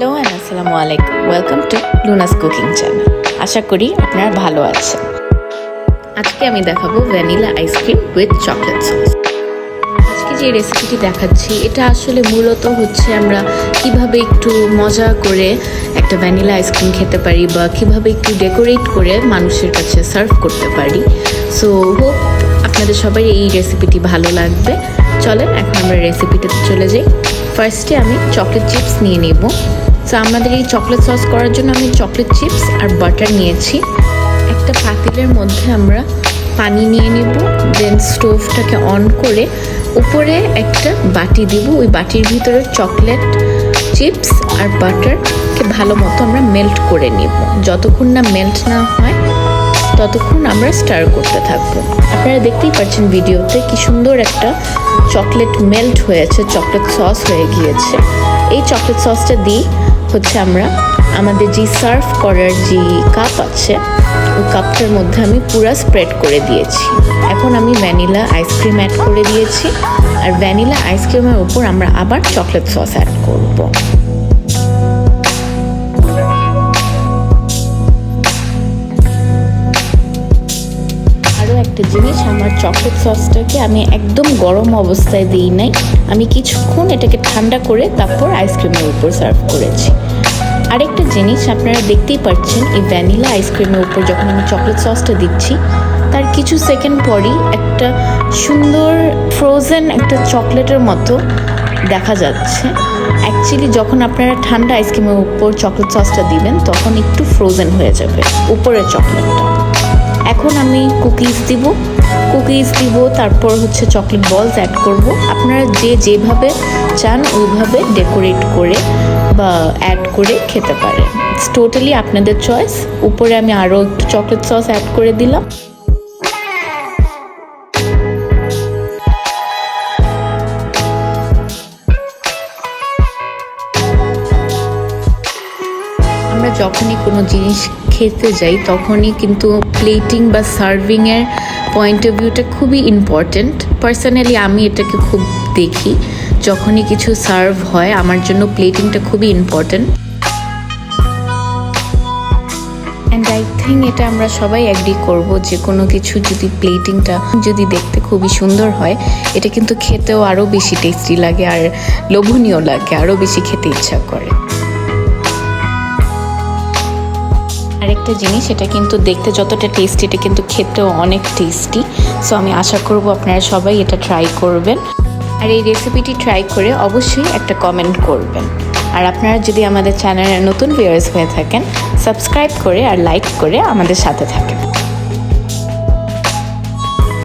Hello and আসসালামু আলাইকুম। Welcome to Luna's cooking channel আশা করি আপনারা ভালো আছেন। আজকে আমি দেখাবো vanilla ice cream with chocolate sauce আজকে যে রেসিপিটি দেখাচ্ছি, এটা আসলে মূলত হচ্ছে আমরা কীভাবে একটু মজা করে একটা ভ্যানিলা আইসক্রিম খেতে পারি বা কীভাবে একটু ডেকোরেট করে মানুষের কাছে সার্ভ করতে পারি। সো হোপ আপনাদের সবাই এই রেসিপিটি ভালো লাগবে। চলেন, এখন আমরা রেসিপিটাতে চলে যাই। ফার্স্টে আমি চকলেট চিপস নিয়ে নেব। সো আমাদের এই চকলেট সস করার জন্য আমি চকলেট চিপস আর বাটার নিয়েছি। একটা পাতিলের মধ্যে আমরা পানি নিয়ে নেব দেন স্টোভটাকে অন করে উপরে একটা বাটি দিব। ওই বাটির ভিতরে চকলেট চিপস আর বাটারকে ভালো মতো আমরা মেল্ট করে নেব। যতক্ষণ না মেল্ট না হয়, ততক্ষণ আমরা স্টার করতে থাকব। আপনারা দেখতেই পাচ্ছেন ভিডিওতে কি সুন্দর একটা চকলেট মেল্ট হয়েছে চকলেট সস হয়ে গিয়েছে। এই চকলেট সসটা দিই হচ্ছে আমরা আমাদের যে সার্ভ করার যে কাপ আছে, ওই কাপটার মধ্যে আমি পুরা স্প্রেড করে দিয়েছি। এখন আমি ভ্যানিলা আইসক্রিম অ্যাড করে দিয়েছি। আর ভ্যানিলা আইসক্রিমের ওপর আমরা আবার চকলেট সস অ্যাড করব। একটা জিনিস, আমার চকলেট সসটাকে আমি একদম গরম অবস্থায় দিই নাই। আমি কিছুক্ষণ এটাকে ঠান্ডা করে তারপর আইসক্রিমের উপর সার্ভ করেছি। আরেকটা জিনিস, আপনারা দেখতেই পাচ্ছেন, এই ভ্যানিলা আইসক্রিমের উপর যখন আমি চকলেট সসটা দিচ্ছি, তার কিছু সেকেন্ড পরই একটা সুন্দর ফ্রোজেন একটা চকলেটের মতো দেখা যাচ্ছে। অ্যাকচুয়ালি যখন আপনারা ঠান্ডা আইসক্রিমের উপর চকলেট সসটা দিবেন, তখন একটু ফ্রোজেন হয়ে যাবে, উপরের চকলেটটা এখন আমি কুকিজ দিব। কুকিজ দিব, তারপর হচ্ছে চকলেট বলস অ্যাড করব। আপনারা যে যেভাবে চান, ওইভাবে ডেকোরেট করে বা অ্যাড করে খেতে পারেন। টোটালি আপনাদের চয়েস উপরে আমি আরও একটু চকলেট সস অ্যাড করে দিলাম। আমরা যখনই কোনো জিনিস খেতে যাই, তখনই কিন্তু প্লেটিং বা সার্ভিংয়ের পয়েন্ট অফ ভিউটা খুবই ইম্পর্ট্যান্ট পার্সোনালি আমি এটাকে খুব দেখি। যখনই কিছু সার্ভ হয়, আমার জন্য প্লেটিংটা খুবই ইম্পর্ট্যান্ট অ্যান্ড আই থিঙ্ক এটা আমরা সবাই অ্যাগ্রি করব যে কোনো কিছু যদি প্লেটিংটা যদি দেখতে খুবই সুন্দর হয়, এটা কিন্তু খেতেও আরও বেশি টেস্টি লাগে আর লোভনীয় লাগে আরও বেশি খেতে ইচ্ছা করে। আরেকটা জিনিস, এটা কিন্তু দেখতে যতটা টেস্টি এটা কিন্তু খেতেও অনেক টেস্টি সো আমি আশা করব আপনারা সবাই এটা ট্রাই করবেন। আর এই রেসিপিটি ট্রাই করে অবশ্যই একটা কমেন্ট করবেন। আর আপনারা যদি আমাদের চ্যানেলে নতুন ভিউয়ার্স হয়ে থাকেন সাবস্ক্রাইব করে আর লাইক করে আমাদের সাথে থাকেন।